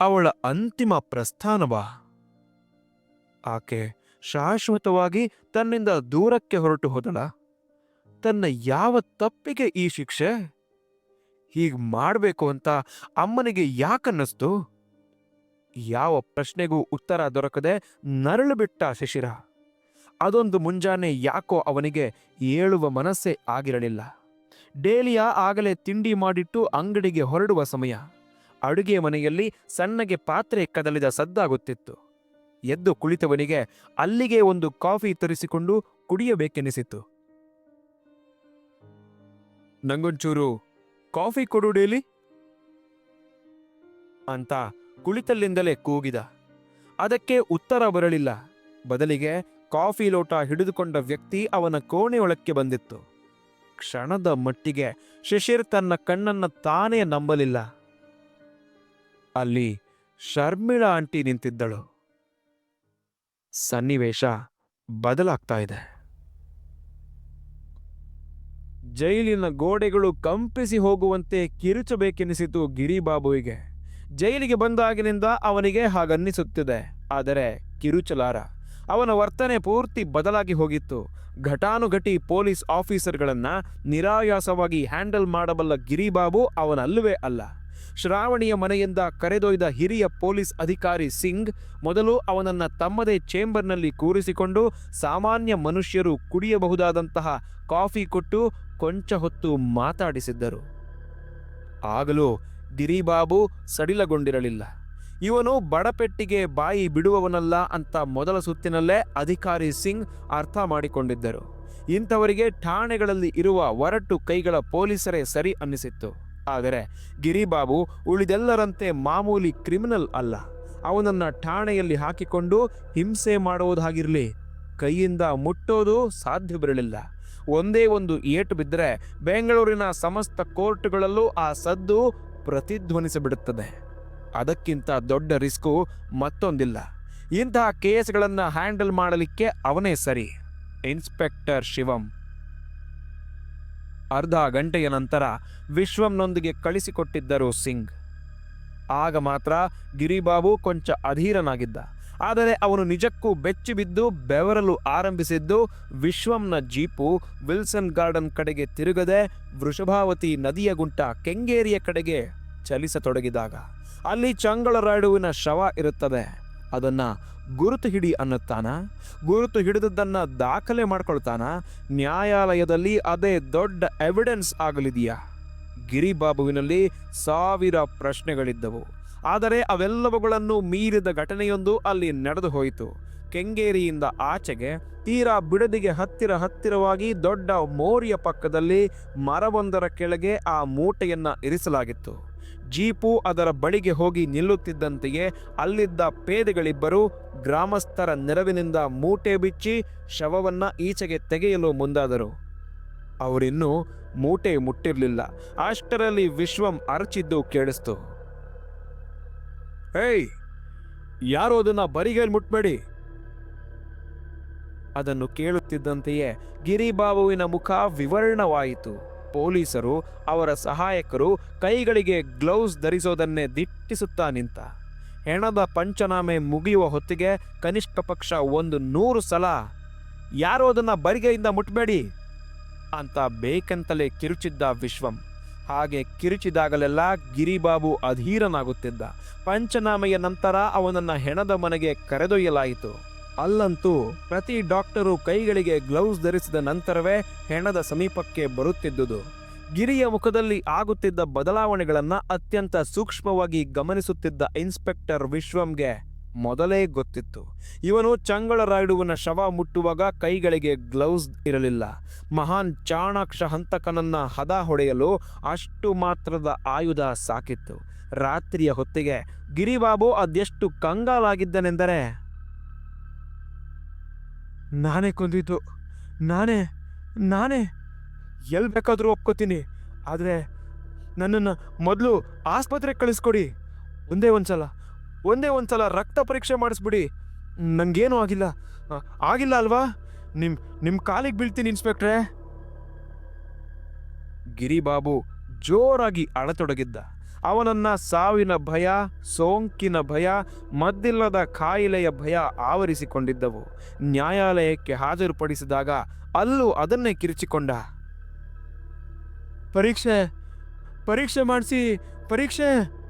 ಅವಳ ಅಂತಿಮ ಪ್ರಸ್ಥಾನವಾ? ಆಕೆ ಶಾಶ್ವತವಾಗಿ ತನ್ನಿಂದ ದೂರಕ್ಕೆ ಹೊರಟು ಹೋದಳ. ತನ್ನ ಯಾವ ತಪ್ಪಿಗೆ ಈ ಶಿಕ್ಷೆ? ಹೀಗ್ ಮಾಡಬೇಕು ಅಂತ ಅಮ್ಮನಿಗೆ ಯಾಕನ್ನಿಸ್ತು? ಯಾವ ಪ್ರಶ್ನೆಗೂ ಉತ್ತರ ದೊರಕದೆ ನರಳು ಬಿಟ್ಟ ಶಿಶಿರ. ಅದೊಂದು ಮುಂಜಾನೆ ಯಾಕೋ ಅವನಿಗೆ ಏಳುವ ಮನಸ್ಸೇ ಆಗಿರಲಿಲ್ಲ. ಡೇಲಿಯ ಆಗಲೇ ತಿಂಡಿ ಮಾಡಿಟ್ಟು ಅಂಗಡಿಗೆ ಹೊರಡುವ ಸಮಯ. ಅಡುಗೆ ಮನೆಯಲ್ಲಿ ಸಣ್ಣಗೆ ಪಾತ್ರೆ ಕದಲಿದ ಸದ್ದಾಗುತ್ತಿತ್ತು. ಎದ್ದು ಕುಳಿತವನಿಗೆ ಅಲ್ಲಿಗೆ ಒಂದು ಕಾಫಿ ತರಿಸಿಕೊಂಡು ಕುಡಿಯಬೇಕೆನಿಸಿತು. ನಂಗೊಂಚೂರು ಕಾಫಿ ಕೊಡು, ಡೇಲಿ. ಅಂತ ಕುಳಿತಲ್ಲಿಂದಲೇ ಕೂಗಿದ. ಅದಕ್ಕೆ ಉತ್ತರ ಬರಲಿಲ್ಲ. ಬದಲಿಗೆ ಕಾಫಿ ಲೋಟ ಹಿಡಿದುಕೊಂಡ ವ್ಯಕ್ತಿ ಅವನ ಕೋಣೆಯೊಳಕ್ಕೆ ಬಂದಿತ್ತು. ಕ್ಷಣದ ಮಟ್ಟಿಗೆ ಶಿಶಿರ್ ತನ್ನ ಕಣ್ಣನ್ನ ತಾನೇ ನಂಬಲಿಲ್ಲ. ಅಲ್ಲಿ ಶರ್ಮಿಳಾ ಆಂಟಿ ನಿಂತಿದ್ದಳು. ಸನ್ನಿವೇಶ ಬದಲಾಗ್ತಾ ಇದೆ. ಜೈಲಿನ ಗೋಡೆಗಳು ಕಂಪಿಸಿ ಹೋಗುವಂತೆ ಕಿರುಚಬೇಕೆನಿಸಿತು ಗಿರಿಬಾಬುವಿಗೆ. ಜೈಲಿಗೆ ಬಂದಾಗಿನಿಂದ ಅವನಿಗೆ ಹಾಗನ್ನಿಸುತ್ತಿದೆ. ಆದರೆ ಕಿರುಚಲಾರ, ಅವನ ವರ್ತನೆ ಪೂರ್ತಿ ಬದಲಾಗಿ ಹೋಗಿತ್ತು. ಘಟಾನುಘಟಿ ಪೊಲೀಸ್ ಆಫೀಸರ್ಗಳನ್ನು ನಿರಾಯಾಸವಾಗಿ ಹ್ಯಾಂಡಲ್ ಮಾಡಬಲ್ಲ ಗಿರಿಬಾಬು ಅವನಲ್ಲವೇ ಅಲ್ಲ. ಶ್ರಾವಣಿಯ ಮನೆಯಿಂದ ಕರೆದೊಯ್ದ ಹಿರಿಯ ಪೊಲೀಸ್ ಅಧಿಕಾರಿ ಸಿಂಗ್ ಮೊದಲು ಅವನನ್ನ ತಮ್ಮದೇ ಚೇಂಬರ್ನಲ್ಲಿ ಕೂರಿಸಿಕೊಂಡು ಸಾಮಾನ್ಯ ಮನುಷ್ಯರು ಕುಡಿಯಬಹುದಾದಂತಹ ಕಾಫಿ ಕೊಟ್ಟು ಕೊಂಚ ಹೊತ್ತು ಮಾತಾಡಿಸಿದ್ದರು. ಆಗಲೂ ಗಿರಿಬಾಬು ಸಡಿಲಗೊಂಡಿರಲಿಲ್ಲ. ಇವನು ಬಡಪೆಟ್ಟಿಗೆ ಬಾಯಿ ಬಿಡುವವನಲ್ಲ ಅಂತ ಮೊದಲ ಸುತ್ತಿನಲ್ಲೇ ಅಧಿಕಾರಿ ಸಿಂಗ್ ಅರ್ಥ ಮಾಡಿಕೊಂಡಿದ್ದರು. ಇಂಥವರಿಗೆ ಠಾಣೆಗಳಲ್ಲಿ ಇರುವ ಒರಟು ಕೈಗಳ ಪೊಲೀಸರೇ ಸರಿ ಅನ್ನಿಸಿತ್ತು. ಆದರೆ ಗಿರಿಬಾಬು ಉಳಿದೆಲ್ಲರಂತೆ ಮಾಮೂಲಿ ಕ್ರಿಮಿನಲ್ ಅಲ್ಲ. ಅವನನ್ನ ಠಾಣೆಯಲ್ಲಿ ಹಾಕಿಕೊಂಡು ಹಿಂಸೆ ಮಾಡುವುದಾಗಿರಲಿ ಕೈಯಿಂದ ಮುಟ್ಟೋದು ಸಾಧ್ಯವಿರಲಿಲ್ಲ ಒಂದೇ ಒಂದು ಏಟು ಬಿದ್ದರೆ ಬೆಂಗಳೂರಿನ ಸಮಸ್ತ ಕೋರ್ಟ್ಗಳಲ್ಲೂ ಆ ಸದ್ದು ಪ್ರತಿಧ್ವನಿಸಿಬಿಡುತ್ತದೆ. ಅದಕ್ಕಿಂತ ದೊಡ್ಡ ರಿಸ್ಕು ಮತ್ತೊಂದಿಲ್ಲ. ಇಂತಹ ಕೇಸ್ಗಳನ್ನು ಹ್ಯಾಂಡಲ್ ಮಾಡಲಿಕ್ಕೆ ಅವನೇ ಸರಿ. ಇನ್ಸ್ಪೆಕ್ಟರ್ ಶಿವಂ. ಅರ್ಧ ಗಂಟೆಯ ನಂತರ ವಿಶ್ವಂನೊಂದಿಗೆ ಕಳಿಸಿಕೊಟ್ಟಿದ್ದರು ಸಿಂಗ್. ಆಗ ಮಾತ್ರ ಗಿರಿಬಾಬು ಕೊಂಚ ಅಧೀರನಾಗಿದ್ದ. ಆದರೆ ಅವನು ನಿಜಕ್ಕೂ ಬೆಚ್ಚಿ ಬಿದ್ದು ಬೆವರಲು ಆರಂಭಿಸಿದ್ದು ವಿಶ್ವಂನ ಜೀಪು ವಿಲ್ಸನ್ ಗಾರ್ಡನ್ ಕಡೆಗೆ ತಿರುಗದೆ ವೃಷಭಾವತಿ ನದಿಯ ಗುಂಟ ಕೆಂಗೇರಿಯ ಕಡೆಗೆ ಚಲಿಸತೊಡಗಿದಾಗ. ಅಲ್ಲಿ ಚಂಗಳರಾಡುವಿನ ಶವ ಇರುತ್ತದೆ. ಅದನ್ನ ಗುರುತು ಹಿಡಿ ಅನ್ನುತ್ತಾನ? ಗುರುತು ಹಿಡಿದದ್ದನ್ನು ದಾಖಲೆ ಮಾಡ್ಕೊಳ್ತಾನ? ನ್ಯಾಯಾಲಯದಲ್ಲಿ ಅದೇ ದೊಡ್ಡ ಎವಿಡೆನ್ಸ್ ಆಗಲಿದೆಯಾ? ಗಿರಿಬಾಬುವಿನಲ್ಲಿ ಸಾವಿರ ಪ್ರಶ್ನೆಗಳಿದ್ದವು. ಆದರೆ ಅವೆಲ್ಲವುಗಳನ್ನು ಮೀರಿದ ಘಟನೆಯೊಂದು ಅಲ್ಲಿ ನಡೆದು ಹೋಯಿತು. ಕೆಂಗೇರಿಯಿಂದ ಆಚೆಗೆ ತೀರಾ ಬಿಡದಿಗೆ ಹತ್ತಿರ ಹತ್ತಿರವಾಗಿ ದೊಡ್ಡ ಮೋರಿಯ ಪಕ್ಕದಲ್ಲಿ ಮರವೊಂದರ ಕೆಳಗೆ ಆ ಮೂಟೆಯನ್ನು ಇರಿಸಲಾಗಿತ್ತು. ಜೀಪು ಅದರ ಬಳಿಗೆ ಹೋಗಿ ನಿಲ್ಲುತ್ತಿದ್ದಂತೆಯೇ ಅಲ್ಲಿದ್ದ ಪೇದೆಗಳಿಬ್ಬರು ಗ್ರಾಮಸ್ಥರ ನೆರವಿನಿಂದ ಮೂಟೆ ಬಿಚ್ಚಿ ಶವವನ್ನು ಈಚೆಗೆ ತೆಗೆಯಲು ಮುಂದಾದರು. ಅವರಿನ್ನೂ ಮೂಟೆ ಮುಟ್ಟಿರಲಿಲ್ಲ. ಅಷ್ಟರಲ್ಲಿ ವಿಶ್ವಂ ಅರಚಿದ್ದು ಕೇಳಿಸ್ತು. ಹೇಯ್, ಯಾರು ಅದನ್ನ ಬರಿಗೈಲಿ ಮುಟ್ಬೇಡಿ. ಅದನ್ನು ಕೇಳುತ್ತಿದ್ದಂತೆಯೇ ಗಿರಿಬಾಬುವಿನ ಮುಖ ವಿವರಣವಾಯಿತು. ಪೊಲೀಸರು, ಅವರ ಸಹಾಯಕರು ಕೈಗಳಿಗೆ ಗ್ಲೌಸ್ ಧರಿಸೋದನ್ನೇ ದಿಟ್ಟಿಸುತ್ತಾ ನಿಂತ. ಹೆಣದ ಪಂಚನಾಮೆ ಮುಗಿಯುವ ಹೊತ್ತಿಗೆ ಕನಿಷ್ಠ ಪಕ್ಷ ಒಂದು ನೂರು ಸಲ, ಯಾರೋ ಅದನ್ನ ಬರಿಗೆಯಿಂದ ಮುಟ್ಬೇಡಿ ಅಂತ ಬೇಕಂತಲೇ ಕಿರುಚಿದ್ದ ವಿಶ್ವಂ. ಹಾಗೆ ಕಿರುಚಿದಾಗಲೆಲ್ಲ ಗಿರಿಬಾಬು ಅಧೀರನಾಗುತ್ತಿದ್ದ. ಪಂಚನಾಮೆಯ ನಂತರ ಅವನನ್ನ ಹೆಣದ ಮನೆಗೆ ಕರೆದೊಯ್ಯಲಾಯಿತು. ಅಲ್ಲಂತೂ ಪ್ರತಿ ಡಾಕ್ಟರು ಕೈಗಳಿಗೆ ಗ್ಲೌಸ್ ಧರಿಸಿದ ನಂತರವೇ ಹೆಣದ ಸಮೀಪಕ್ಕೆ ಬರುತ್ತಿದ್ದುದು. ಗಿರಿಯ ಮುಖದಲ್ಲಿ ಆಗುತ್ತಿದ್ದ ಬದಲಾವಣೆಗಳನ್ನು ಅತ್ಯಂತ ಸೂಕ್ಷ್ಮವಾಗಿ ಗಮನಿಸುತ್ತಿದ್ದ ಇನ್ಸ್ಪೆಕ್ಟರ್ ವಿಶ್ವಂಗೆ ಮೊದಲೇ ಗೊತ್ತಿತ್ತು. ಇವನು ಚಂಗಳ ರಾಯುಡುವಿನ ಶವ ಮುಟ್ಟುವಾಗ ಕೈಗಳಿಗೆ ಗ್ಲೌಸ್ ಇರಲಿಲ್ಲ. ಮಹಾನ್ ಚಾಣಾಕ್ಷ ಹಂತಕನನ್ನ ಹದ ಹೊಡೆಯಲು ಅಷ್ಟು ಮಾತ್ರದ ಆಯುಧ ಸಾಕಿತ್ತು. ರಾತ್ರಿಯ ಹೊತ್ತಿಗೆ, ಗಿರಿಬಾಬು ಅದೆಷ್ಟು ಕಂಗಾಲಾಗಿದ್ದನೆಂದರೆ? ನಾನೇ ಕೊಂದಿದ್ದು. ನಾನೇ ನಾನೇ. ಎಲ್ಲಿ ಬೇಕಾದರೂ ಒಪ್ಕೋತೀನಿ. ಆದರೆ ನನ್ನನ್ನು ಮೊದಲು ಆಸ್ಪತ್ರೆಗೆ ಕಳಿಸ್ಕೊಡಿ. ಒಂದೇ ಒಂದ್ಸಲ. ಒಂದೇ ಒಂದ್ಸಲ ರಕ್ತ ಪರೀಕ್ಷೆ ಮಾಡಿಸ್ಬಿಡಿ. ನನಗೇನೂ ಆಗಿಲ್ಲ. ಆಗಿಲ್ಲ ಅಲ್ವಾ? ನಿಮ್ಮ ನಿಮ್ಮ ಕಾಲಿಗೆ ಬೀಳ್ತೀನಿ ಇನ್ಸ್ಪೆಕ್ಟ್ರೇ. ಗಿರಿಬಾಬು ಜೋರಾಗಿ ಅಳತೊಡಗಿದ್ದ. ಅವನನ್ನ ಸಾವಿನ ಭಯ, ಸೋಂಕಿನ ಭಯ, ಮದ್ದಿಲ್ಲದ ಕಾಯಿಲೆಯ ಭಯ ಆವರಿಸಿಕೊಂಡಿದ್ದವು. ನ್ಯಾಯಾಲಯಕ್ಕೆ ಹಾಜರುಪಡಿಸಿದಾಗ ಅಲ್ಲೂ ಅದನ್ನೇ ಕಿರಿಚಿಕೊಂಡ. ಪರೀಕ್ಷೆ ಪರೀಕ್ಷೆ ಮಾಡಿಸಿ, ಪರೀಕ್ಷೆ.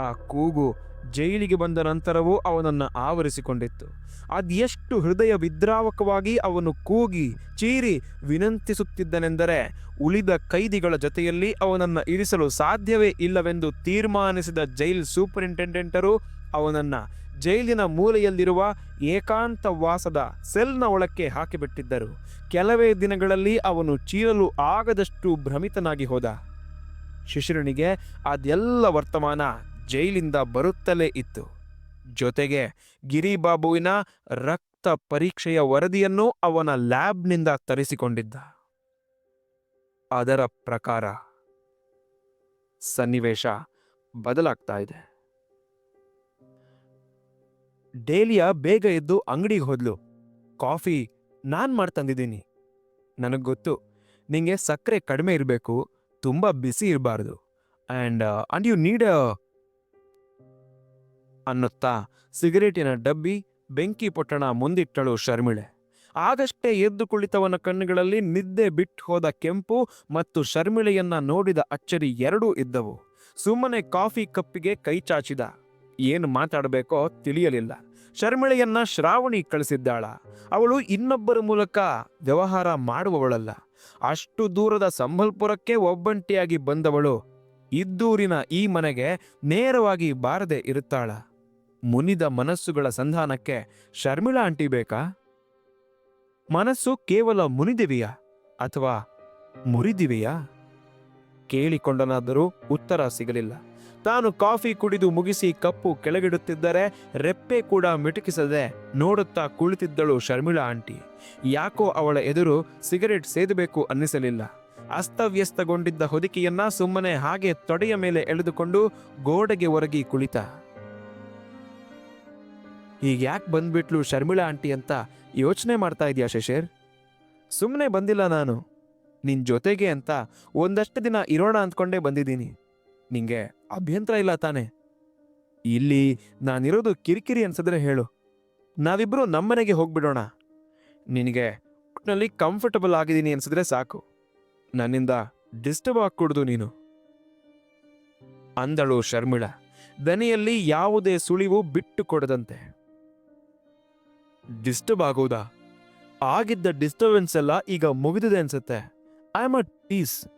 ಆ ಕೂಗು ಜೈಲಿಗೆ ಬಂದ ನಂತರವೂ ಅವನನ್ನು ಆವರಿಸಿಕೊಂಡಿತ್ತು. ಅದೆಷ್ಟು ಹೃದಯ ವಿದ್ರಾವಕವಾಗಿ ಅವನು ಕೂಗಿ ಚೀರಿ ವಿನಂತಿಸುತ್ತಿದ್ದನೆಂದರೆ ಉಳಿದ ಕೈದಿಗಳ ಜೊತೆಯಲ್ಲಿ ಅವನನ್ನು ಇರಿಸಲು ಸಾಧ್ಯವೇ ಇಲ್ಲವೆಂದು ತೀರ್ಮಾನಿಸಿದ ಜೈಲ್ ಸೂಪರಿಂಟೆಂಡೆಂಟರು ಅವನನ್ನು ಜೈಲಿನ ಮೂಲೆಯಲ್ಲಿರುವ ಏಕಾಂತ ವಾಸದ ಸೆಲ್ನ ಒಳಕ್ಕೆ ಹಾಕಿಬಿಟ್ಟಿದ್ದರು. ಕೆಲವೇ ದಿನಗಳಲ್ಲಿ ಅವನು ಚೀರಲು ಆಗದಷ್ಟು ಭ್ರಮಿತನಾಗಿ ಹೋದ. ಶಿಶಿರನಿಗೆ ಅದೆಲ್ಲ ವರ್ತಮಾನ? ಜೈಲಿಂದ ಬರುತ್ತಲೇ ಇತ್ತು. ಜೊತೆಗೆ ಗಿರಿಬಾಬುವಿನ ರಕ್ತ ಪರೀಕ್ಷೆಯ ವರದಿಯನ್ನು ಅವನ ಲ್ಯಾಬ್ನಿಂದ ತರಿಸಿಕೊಂಡಿದ್ದ. ಅದರ ಪ್ರಕಾರ ಸನ್ನಿವೇಶ ಬದಲಾಗ್ತಾ ಇದೆ. ಡೇಲಿಯಾ ಬೇಗ ಎದ್ದು ಅಂಗಡಿಗೆ ಹೋದ್ಲು. ಕಾಫಿ ನಾನ್ ಮಾಡ್ತಂದಿದ್ದೀನಿ ನನಗೆ ಗೊತ್ತು, ನಿಂಗೆ ಸಕ್ಕರೆ ಕಡಿಮೆ ಇರಬೇಕು, ತುಂಬ ಬಿಸಿ ಇರಬಾರ್ದು ಆ್ಯಂಡ್ ಅಂಡ್ ಯು ನೀಡ್ ಅನ್ನುತ್ತಾ ಸಿಗರೇಟಿನ ಡಬ್ಬಿ ಬೆಂಕಿ ಪೊಟ್ಟಣ ಮುಂದಿಟ್ಟಳು ಶರ್ಮಿಳೆ. ಆಗಷ್ಟೇ ಎದ್ದು ಕುಳಿತವನ ಕಣ್ಣುಗಳಲ್ಲಿ ನಿದ್ದೆ ಬಿಟ್ಟು ಹೋದ ಕೆಂಪು ಮತ್ತು ಶರ್ಮಿಳೆಯನ್ನ ನೋಡಿದ ಅಚ್ಚರಿ ಎರಡೂ ಇದ್ದವು. ಸುಮ್ಮನೆ ಕಾಫಿ ಕಪ್ಪಿಗೆ ಕೈ ಚಾಚಿದ. ಏನು ಮಾತಾಡಬೇಕೋ ತಿಳಿಯಲಿಲ್ಲ. ಶರ್ಮಿಳೆಯನ್ನ ಶ್ರಾವಣಿ ಕಳಿಸಿದ್ದಾಳ. ಅವಳು ಇನ್ನೊಬ್ಬರ ಮೂಲಕ ವ್ಯವಹಾರ ಮಾಡುವವಳಲ್ಲ. ಅಷ್ಟು ದೂರದ ಸಂಬಲ್ಪುರಕ್ಕೆ ಒಬ್ಬಂಟಿಯಾಗಿ ಬಂದವಳು. ಇದ್ದೂರಿನ ಈ ಮನೆಗೆ ನೇರವಾಗಿ ಬಾರದೆ ಇರುತ್ತಾಳ. ಮುನಿದ ಮನಸ್ಸುಗಳ ಸಂಧಾನಕ್ಕೆ ಶರ್ಮಿಳಾ ಆಂಟಿ ಬೇಕಾ? ಮನಸ್ಸು ಕೇವಲ ಮುನಿದಿವೆಯಾ ಅಥವಾ ಮುರಿದಿವೆಯಾ? ಕೇಳಿಕೊಂಡನಾದರೂ ಉತ್ತರ ಸಿಗಲಿಲ್ಲ. ತಾನು ಕಾಫಿ ಕುಡಿದು ಮುಗಿಸಿ ಕಪ್ಪು ಕೆಳಗಿಡುತ್ತಿದ್ದರೆ ರೆಪ್ಪೆ ಕೂಡ ಮಿಟುಕಿಸದೆ ನೋಡುತ್ತಾ ಕುಳಿತಿದ್ದಳು ಶರ್ಮಿಳಾ ಆಂಟಿ. ಯಾಕೋ ಅವಳ ಎದುರು ಸಿಗರೆಟ್ ಸೇದಬೇಕು ಅನ್ನಿಸಲಿಲ್ಲ. ಅಸ್ತವ್ಯಸ್ತಗೊಂಡಿದ್ದ ಹೊದಿಕೆಯನ್ನ ಸುಮ್ಮನೆ ಹಾಗೆ ತೊಡೆಯ ಮೇಲೆ ಎಳೆದುಕೊಂಡು ಗೋಡೆಗೆ ಒರಗಿ ಕುಳಿತ. ಈಗ ಯಾಕೆ ಬಂದ್ಬಿಟ್ಲು ಶರ್ಮಿಳಾ ಆಂಟಿ ಅಂತ ಯೋಚನೆ ಮಾಡ್ತಾ ಇದೆಯಾ ಶಶೇರ್? ಸುಮ್ಮನೆ ಬಂದಿಲ್ಲ ನಾನು. ನಿನ್ನ ಜೊತೆಗೆ ಅಂತ ಒಂದಷ್ಟು ದಿನ ಇರೋಣ ಅಂದ್ಕೊಂಡೇ ಬಂದಿದ್ದೀನಿ. ನಿಂಗೆ ಅಭ್ಯಂತರ ಇಲ್ಲ ತಾನೆ. ಇಲ್ಲಿ ನಾನಿರೋದು ಕಿರಿಕಿರಿ ಅನ್ಸಿದ್ರೆ ಹೇಳು. ನಾವಿಬ್ಬರು ನಮ್ಮನೆಗೆ ಹೋಗ್ಬಿಡೋಣ. ನಿನಗೆ ಒಟ್ನಲ್ಲಿ ಕಂಫರ್ಟಬಲ್ ಆಗಿದ್ದೀನಿ ಅನ್ಸಿದ್ರೆ ಸಾಕು. ನನ್ನಿಂದ ಡಿಸ್ಟರ್ಬ್ ಆಗ್ಕೂಡ್ದು ನೀನು. ಅಂದಳು ಶರ್ಮಿಳಾ. ದನಿಯಲ್ಲಿ ಯಾವುದೇ ಸುಳಿವು ಬಿಟ್ಟು ಕೊಡದಂತೆ. ಡಿಸ್ಟರ್ಬ್ ಆಗೋದಾ? ಆಗಿದ್ದ ಡಿಸ್ಟರ್ಬೆನ್ಸ್ ಎಲ್ಲ ಈಗ ಮುಗಿದಿದೆ ಅನ್ಸುತ್ತೆ. ಐ ಆಮ್ ಅಟ್ ಪೀಸ್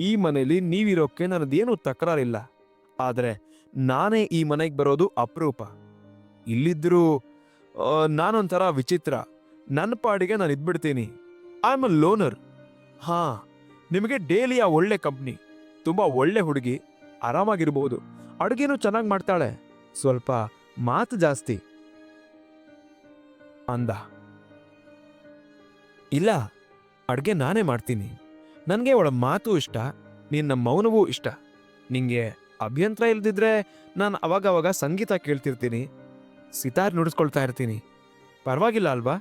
ಈ ಮನೆಯಲ್ಲಿ ನೀವಿರೋಕ್ಕೆ ನನ್ನದೇನು ತಕರಾರಿಲ್ಲ. ಆದರೆ ನಾನೇ ಈ ಮನೆಗೆ ಬರೋದು ಅಪರೂಪ. ಇಲ್ಲಿದ್ದರೂ ಆ, ನಾನೊಂಥರ ವಿಚಿತ್ರ. ನನ್ನ ಪಾಡಿಗೆ ನಾನು ಇದ್ಬಿಡ್ತೀನಿ. ಐ ಆಮ್ ಅ ಲೋನರ್ ಹಾಂ ನಿಮಗೆ ಡೇಲಿಯ ಒಳ್ಳೆ ಕಂಪ್ನಿ ತುಂಬ ಒಳ್ಳೆ ಹುಡುಗಿ ಆರಾಮಾಗಿರ್ಬೋದು. ಅಡುಗೆನೂ ಚೆನ್ನಾಗಿ ಮಾಡ್ತಾಳೆ. ಸ್ವಲ್ಪ ಮಾತು ಜಾಸ್ತಿ. ಅಂದ. ಇಲ್ಲ, ಅಡುಗೆ ನಾನೇ ಮಾಡ್ತೀನಿ. ನನಗೆ ಅವಳ ಮಾತು ಇಷ್ಟ, ನಿನ್ನ ಮೌನವೂ ಇಷ್ಟ. ನಿಂಗೆ ಅಭ್ಯಂತರ ಇಲ್ದಿದ್ರೆ ನಾನು ಅವಾಗವಾಗ ಸಂಗೀತ ಕೇಳ್ತಿರ್ತೀನಿ. ಸಿತಾರ್ ನುಡಿಸ್ಕೊಳ್ತಾ ಇರ್ತೀನಿ. ಪರವಾಗಿಲ್ಲ ಅಲ್ವಾ?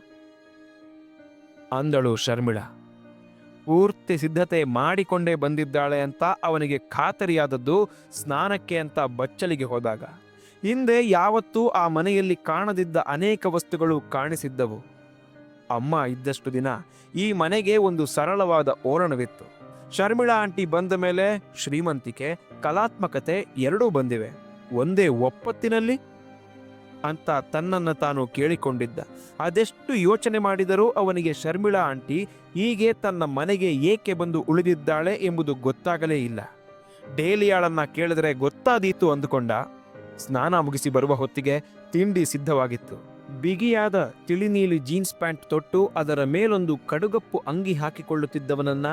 ಅಂದಳು ಶರ್ಮಿಳಾ. ಪೂರ್ತಿ ಸಿದ್ಧತೆ ಮಾಡಿಕೊಂಡೇ ಬಂದಿದ್ದಾಳೆ ಅಂತ ಅವನಿಗೆ ಖಾತರಿಯಾದದ್ದು ಸ್ನಾನಕ್ಕೆ ಅಂತ ಬಚ್ಚಲಿಗೆ ಹೋದಾಗ. ಹಿಂದೆ ಯಾವತ್ತೂ ಆ ಮನೆಯಲ್ಲಿ ಕಾಣದಿದ್ದ ಅನೇಕ ವಸ್ತುಗಳು ಕಾಣಿಸಿದ್ದವು. ಅಮ್ಮ ಇದ್ದಷ್ಟು ದಿನ ಈ ಮನೆಗೆ ಒಂದು ಸರಳವಾದ ಓರಣವಿತ್ತು. ಶರ್ಮಿಳಾ ಆಂಟಿ ಬಂದ ಮೇಲೆ ಶ್ರೀಮಂತಿಕೆ, ಕಲಾತ್ಮಕತೆ ಎರಡೂ ಬಂದಿವೆ. ಒಂದೇ ಒಪ್ಪತ್ತಿನಲ್ಲಿ? ಅಂತ ತನ್ನನ್ನು ತಾನು ಕೇಳಿಕೊಂಡಿದ್ದ. ಅದೆಷ್ಟು ಯೋಚನೆ ಮಾಡಿದರೂ ಅವನಿಗೆ ಶರ್ಮಿಳಾ ಆಂಟಿ ಹೀಗೆ ತನ್ನ ಮನೆಗೆ ಏಕೆ ಬಂದು ಉಳಿದಿದ್ದಾಳೆ ಎಂಬುದು ಗೊತ್ತಾಗಲೇ ಇಲ್ಲ. ಡೇಲಿಯಾಳನ್ನ ಕೇಳಿದರೆ ಗೊತ್ತಾದೀತು ಅಂದುಕೊಂಡ. ಸ್ನಾನ ಮುಗಿಸಿ ಬರುವ ಹೊತ್ತಿಗೆ ತಿಂಡಿ ಸಿದ್ಧವಾಗಿತ್ತು. ಬಿಗಿಯಾದ ತಿಳಿನೀಲಿ ಜೀನ್ಸ್ ಪ್ಯಾಂಟ್ ತೊಟ್ಟು ಅದರ ಮೇಲೊಂದು ಕಡುಗಪ್ಪು ಅಂಗಿ ಹಾಕಿಕೊಳ್ಳುತ್ತಿದ್ದವನನ್ನ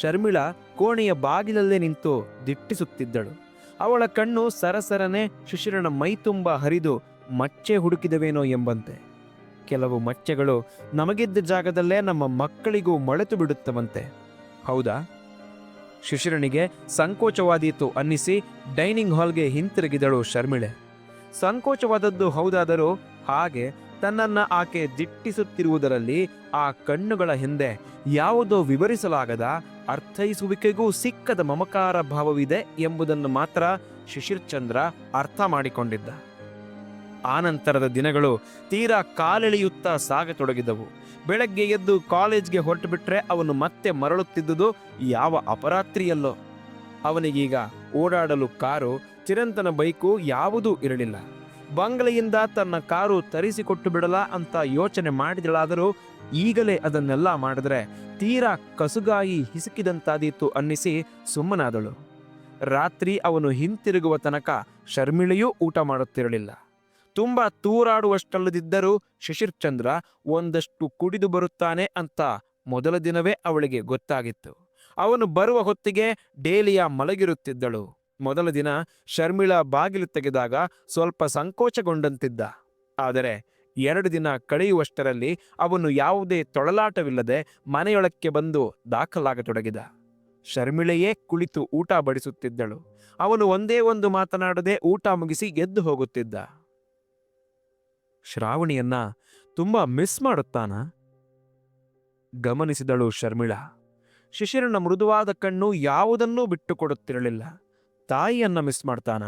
ಶರ್ಮಿಳಾ ಕೋಣೆಯ ಬಾಗಿಲಲ್ಲೇ ನಿಂತು ದಿಟ್ಟಿಸುತ್ತಿದ್ದಳು. ಅವಳ ಕಣ್ಣು ಸರಸರನೆ ಶಿಶಿರನ ಮೈತುಂಬ ಹರಿದು ಮಚ್ಚೆ ಹುಡುಕಿದವೇನೋ ಎಂಬಂತೆ. ಕೆಲವು ಮಚ್ಚೆಗಳು ನಮಗಿದ್ದ ಜಾಗದಲ್ಲೇ ನಮ್ಮ ಮಕ್ಕಳಿಗೂ ಮೊಳೆತು ಬಿಡುತ್ತವಂತೆ. ಹೌದಾ? ಶಿಶಿರನಿಗೆ ಸಂಕೋಚವಾದೀತು ಅನ್ನಿಸಿ ಡೈನಿಂಗ್ ಹಾಲ್ಗೆ ಹಿಂತಿರುಗಿದಳು ಶರ್ಮಿಳೆ. ಸಂಕೋಚವಾದದ್ದು ಹೌದಾದರೂ ಹಾಗೆ ತನ್ನನ್ನ ಆಕೆ ದಿಟ್ಟಿಸುತ್ತಿರುವುದರಲ್ಲಿ ಆ ಕಣ್ಣುಗಳ ಹಿಂದೆ ಯಾವುದೋ ವಿವರಿಸಲಾಗದ ಅರ್ಥೈಸುವಿಕೆಗೂ ಸಿಕ್ಕದ ಮಮಕಾರ ಭಾವವಿದೆ ಎಂಬುದನ್ನು ಮಾತ್ರ ಶಿಶಿರ್ ಚಂದ್ರ ಅರ್ಥ ಮಾಡಿಕೊಂಡಿದ್ದ. ಆನಂತರದ ದಿನಗಳು ತೀರಾ ಕಾಲೆಳೆಯುತ್ತಾ ಸಾಗತೊಡಗಿದವು. ಬೆಳಗ್ಗೆ ಎದ್ದು ಕಾಲೇಜ್ಗೆ ಹೊರಟು ಬಿಟ್ರೆ ಅವನು ಮತ್ತೆ ಮರಳುತ್ತಿದ್ದುದು ಯಾವ ಅಪರಾತ್ರಿಯಲ್ಲೋ. ಅವನಿಗೀಗ ಓಡಾಡಲು ಕಾರು, ಚಿರಂತನ ಬೈಕು ಯಾವುದೂ ಇರಲಿಲ್ಲ. ಬಂಗಲೆಯಿಂದ ತನ್ನ ಕಾರು ತರಿಸಿಕೊಟ್ಟು ಬಿಡಲ ಅಂತ ಯೋಚನೆ ಮಾಡಿದಳಾದರೂ ಈಗಲೇ ಅದನ್ನೆಲ್ಲ ಮಾಡಿದ್ರೆ ತೀರಾ ಕಸುಗಾಯಿ ಹಿಸುಕಿದಂತಾದೀತು ಅನ್ನಿಸಿ ಸುಮ್ಮನಾದಳು. ರಾತ್ರಿ ಅವನು ಹಿಂತಿರುಗುವ ತನಕ ಶರ್ಮಿಳೆಯೂ ಊಟ ಮಾಡುತ್ತಿರಲಿಲ್ಲ. ತುಂಬ ತೂರಾಡುವಷ್ಟಲ್ಲದಿದ್ದರೂ ಶಿಶಿರ್ಚಂದ್ರ ಒಂದಷ್ಟು ಕುಡಿದು ಬರುತ್ತಾನೆ ಅಂತ ಮೊದಲ ದಿನವೇ ಅವಳಿಗೆ ಗೊತ್ತಾಗಿತ್ತು. ಅವನು ಬರುವ ಹೊತ್ತಿಗೆ ಡೇಲಿಯ ಮಲಗಿರುತ್ತಿದ್ದಳು. ಮೊದಲ ದಿನ ಶರ್ಮಿಳಾ ಬಾಗಿಲು ತೆಗೆದಾಗ ಸ್ವಲ್ಪ ಸಂಕೋಚಗೊಂಡಂತಿದ್ದ. ಆದರೆ ಎರಡು ದಿನ ಕಳೆಯುವಷ್ಟರಲ್ಲಿ ಅವನು ಯಾವುದೇ ತೊಳಲಾಟವಿಲ್ಲದೆ ಮನೆಯೊಳಕ್ಕೆ ಬಂದು ದಾಖಲಾಗತೊಡಗಿದ. ಶರ್ಮಿಳೆಯೇ ಕುಳಿತು ಊಟ ಬಡಿಸುತ್ತಿದ್ದಳು. ಅವನು ಒಂದೇ ಒಂದು ಮಾತನಾಡದೆ ಊಟ ಮುಗಿಸಿ ಎದ್ದು ಹೋಗುತ್ತಿದ್ದ. ಶ್ರಾವಣಿಯನ್ನ ತುಂಬಾ ಮಿಸ್ ಮಾಡುತ್ತಾನ? ಗಮನಿಸಿದಳು ಶರ್ಮಿಳಾ, ಶಿಶಿರನ ಮೃದುವಾದ ಕಣ್ಣು ಯಾವುದನ್ನೂ ಬಿಟ್ಟುಕೊಡುತ್ತಿರಲಿಲ್ಲ. ತಾಯಿಯನ್ನ ಮಿಸ್ ಮಾಡ್ತಾನ?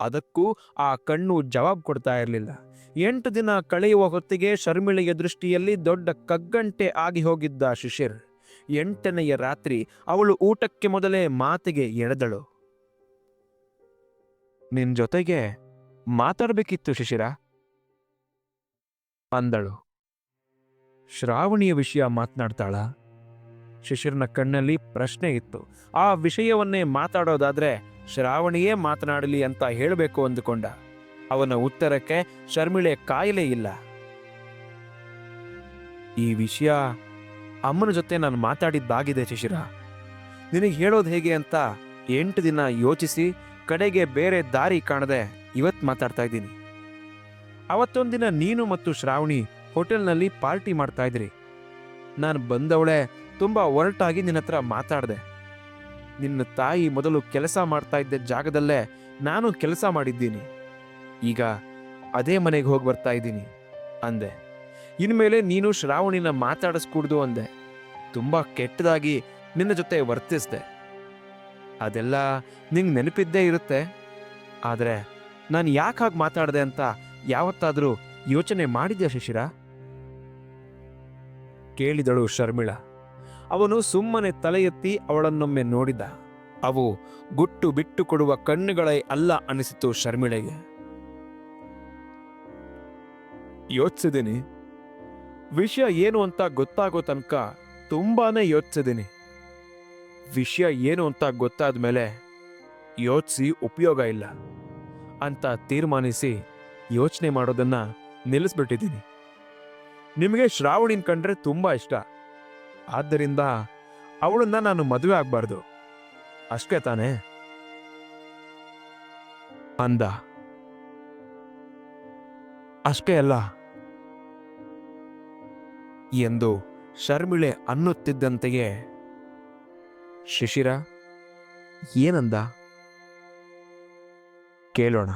ಅದಕ್ಕೂ ಆ ಕಣ್ಣು ಜವಾಬ್ ಕೊಡ್ತಾ ಇರಲಿಲ್ಲ. ಎಂಟು ದಿನ ಕಳೆಯುವ ಹೊತ್ತಿಗೆ ಶರ್ಮಿಳೆಯ ದೃಷ್ಟಿಯಲ್ಲಿ ದೊಡ್ಡ ಕಗ್ಗಂಟೆ ಆಗಿ ಹೋಗಿದ್ದ ಶಿಶಿರ್. ಎಂಟನೆಯ ರಾತ್ರಿ ಅವಳು ಊಟಕ್ಕೆ ಮೊದಲೇ ಮಾತಿಗೆ ಎಳೆದಳು. ನಿನ್ ಜೊತೆಗೆ ಮಾತಾಡಬೇಕಿತ್ತು ಶಿಶಿರ? ಅಂದಳು. ಶ್ರಾವಣಿಯ ವಿಷಯ ಮಾತನಾಡ್ತಾಳ. ಶಿಶಿರನ ಕಣ್ಣಲ್ಲಿ ಪ್ರಶ್ನೆ ಇತ್ತು. ಆ ವಿಷಯವನ್ನೇ ಮಾತಾಡೋದಾದ್ರೆ ಶ್ರಾವಣಿಯೇ ಮಾತನಾಡಲಿ ಅಂತ ಹೇಳಬೇಕು ಅಂದುಕೊಂಡ. ಅವನ ಉತ್ತರಕ್ಕೆ ಶರ್ಮಿಳೆ ಕಾಯಿಲೆ ಇಲ್ಲ. ಈ ವಿಷಯ ಅಮ್ಮನ ಜೊತೆ ನಾನು ಮಾತಾಡಿದ್ದಾಗಿದೆ ಶಿಶಿರ ನಿನಗೆ ಹೇಳೋದು ಹೇಗೆ ಅಂತ ಎಂಟು ದಿನ ಯೋಚಿಸಿ ಕಡೆಗೆ ಬೇರೆ ದಾರಿ ಕಾಣದೆ ಇವತ್ತು ಮಾತಾಡ್ತಾ ಇದ್ದೀನಿ. ಅವತ್ತೊಂದಿನ ನೀನು ಮತ್ತು ಶ್ರಾವಣಿ ಹೋಟೆಲ್ನಲ್ಲಿ ಪಾರ್ಟಿ ಮಾಡ್ತಾ ಇದ್ರಿ. ನಾನು ಬಂದವಳೆ ತುಂಬ ಒರಟಾಗಿ ನಿನ್ನ ಹತ್ರ ಮಾತಾಡಿದೆ. ನಿನ್ನ ತಾಯಿ ಮೊದಲು ಕೆಲಸ ಮಾಡ್ತಾ ಇದ್ದ ಜಾಗದಲ್ಲೇ ನಾನು ಕೆಲಸ ಮಾಡಿದ್ದೀನಿ. ಈಗ ಅದೇ ಮನೆಗೆ ಹೋಗಿ ಬರ್ತಾ ಇದ್ದೀನಿ ಅಂದೆ. ಇನ್ಮೇಲೆ ನೀನು ಶ್ರಾವಣಿನ ಮಾತಾಡಿಸ್ಕೂಡ್ದು ಅಂದೆ. ತುಂಬ ಕೆಟ್ಟದಾಗಿ ನಿನ್ನ ಜೊತೆ ವರ್ತಿಸ್ದೆ. ಅದೆಲ್ಲ ನಿಂಗೆ ನೆನಪಿದ್ದೇ ಇರುತ್ತೆ. ಆದರೆ ನಾನು ಯಾಕೆ ಹಾಗೆ ಮಾತಾಡಿದೆ ಅಂತ ಯಾವತ್ತಾದರೂ ಯೋಚನೆ ಮಾಡಿದ್ಯಾ ಶಿಶಿರ? ಕೇಳಿದಳು ಶರ್ಮಿಳ. ಅವನು ಸುಮ್ಮನೆ ತಲೆ ಎತ್ತಿ ಅವಳನ್ನೊಮ್ಮೆ ನೋಡಿದ. ಅವು ಗುಟ್ಟು ಬಿಟ್ಟು ಕೊಡುವ ಕಣ್ಣುಗಳೇ ಅಲ್ಲ ಅನಿಸಿತು ಶರ್ಮಿಳೆಗೆ. ಯೋಚಿಸಿದ್ದೀನಿ ವಿಷಯ ಏನು ಅಂತ ಗೊತ್ತಾಗೋ ತನಕ ತುಂಬಾನೇ ಯೋಚಿಸಿದ್ದೀನಿ ವಿಷಯ ಏನು ಅಂತ ಗೊತ್ತಾದ ಮೇಲೆ ಯೋಚಿಸಿ ಉಪಯೋಗ ಇಲ್ಲ ಅಂತ ತೀರ್ಮಾನಿಸಿ ಯೋಚನೆ ಮಾಡೋದನ್ನ ನಿಲ್ಲಿಸ್ಬಿಟ್ಟಿದ್ದೀನಿ. ನಿಮಗೆ ಶ್ರಾವಣಿನ್ ಕಂಡ್ರೆ ತುಂಬಾ ಇಷ್ಟ. ಆದ್ದರಿಂದ ಅವಳನ್ನ ನಾನು ಮದುವೆ ಆಗ್ಬಾರ್ದು. ಅಷ್ಟೇ ತಾನೇ? ಅಂದ. ಅಷ್ಟೇ ಅಲ್ಲ. ಎಂದು ಶರ್ಮಿಳೆ ಅನ್ನುತ್ತಿದ್ದಂತೆಯೇ. ಶಿಶಿರ, ಏನಂದ? ಕೇಳೋಣ.